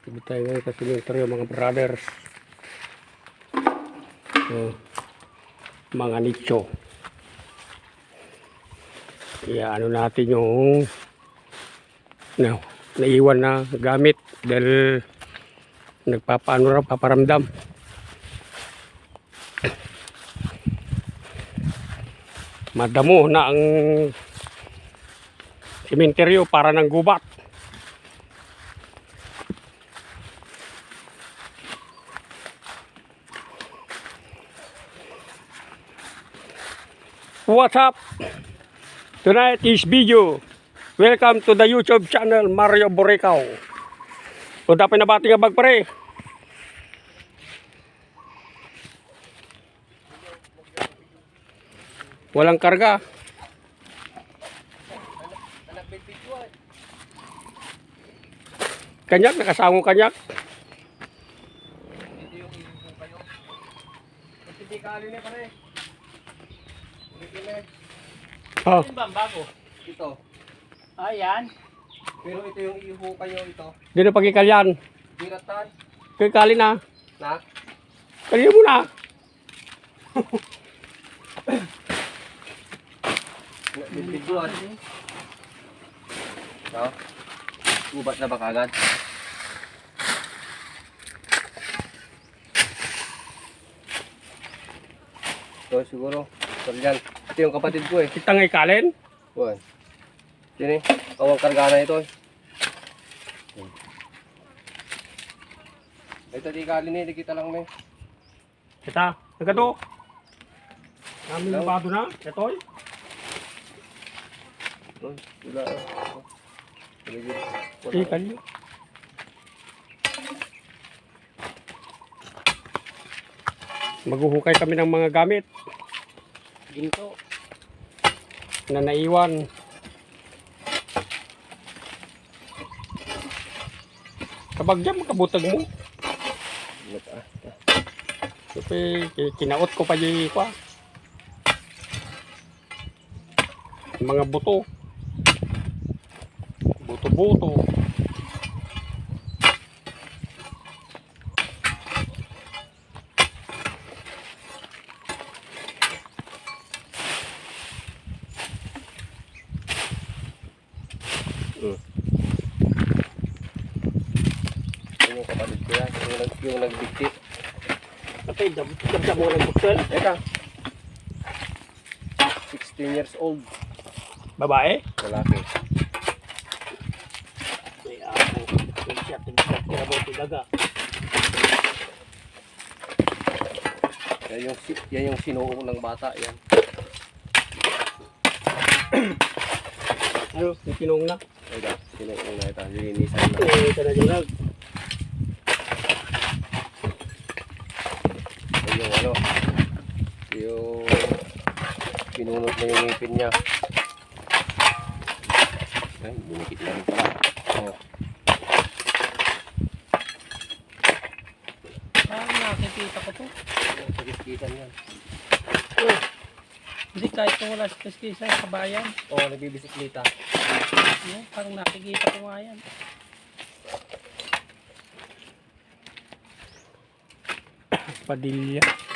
Sabi tayo ngayon sa cemetery mga brothers. So, mga nicho. Kaya ano natin yung no, naiwan na gamit dahil nagpapaano raw, paparamdam. Madamo na ang sementeryo para ng gubat. What's up? Tonight is video. Welcome to the YouTube channel Mario Boricao. O dapat nabati nga bag pare. Walang karga. Kanyak, nakasango kanyak. Ito yung kayo. Hindi kali na pare. Oh, Ano ba ang bago? Ito. Ayan. Pero ito yung iho kayo ito. di na pagkikalyan. Biratan. Kay kali na. Na. Kali mo na. Bibidyoan. No? Gubat na ba kagad? So siguro. So yan. Ito yung kapatid ko eh. Kita nga ikalin. Buwan. Sini, kawang karga na ito eh. Ito di kali ni, di kita lang may. Kita. Nagado. Namin Hello? bado na. Ito eh. Oh, wala. Oh. Maghuhukay kami ng mga gamit Ginto. na naiwan. Kabag dyan, makabutag mo. Kasi kinaot ko pa yung pa. Mga buto. Buto-buto. Yan yung kapatid ko yan. Yung, nag, yung nagdiktit. Patay, dab mo ng buksel. Eka. 16 years old. Babae. Lalaki. Ay, ako. Siya, tignan. Kira mo tigaga. Yan yung, yan yung sinuong ng bata. Yan. Ano, yung kinong na. Eka. Sinuong na ito. Linisan na. Eh, ito na yung Yan yung ano. Yung pinunot na yung ngipin niya. Ay, bunikit rin pala. Oh. Parang nakikita ko to. Sakit-kitan yan. Hindi kahit kung wala sa sa bayan. Oo, oh, nagbibisikleta. Yan, parang nakikita ko nga yan. Padilla.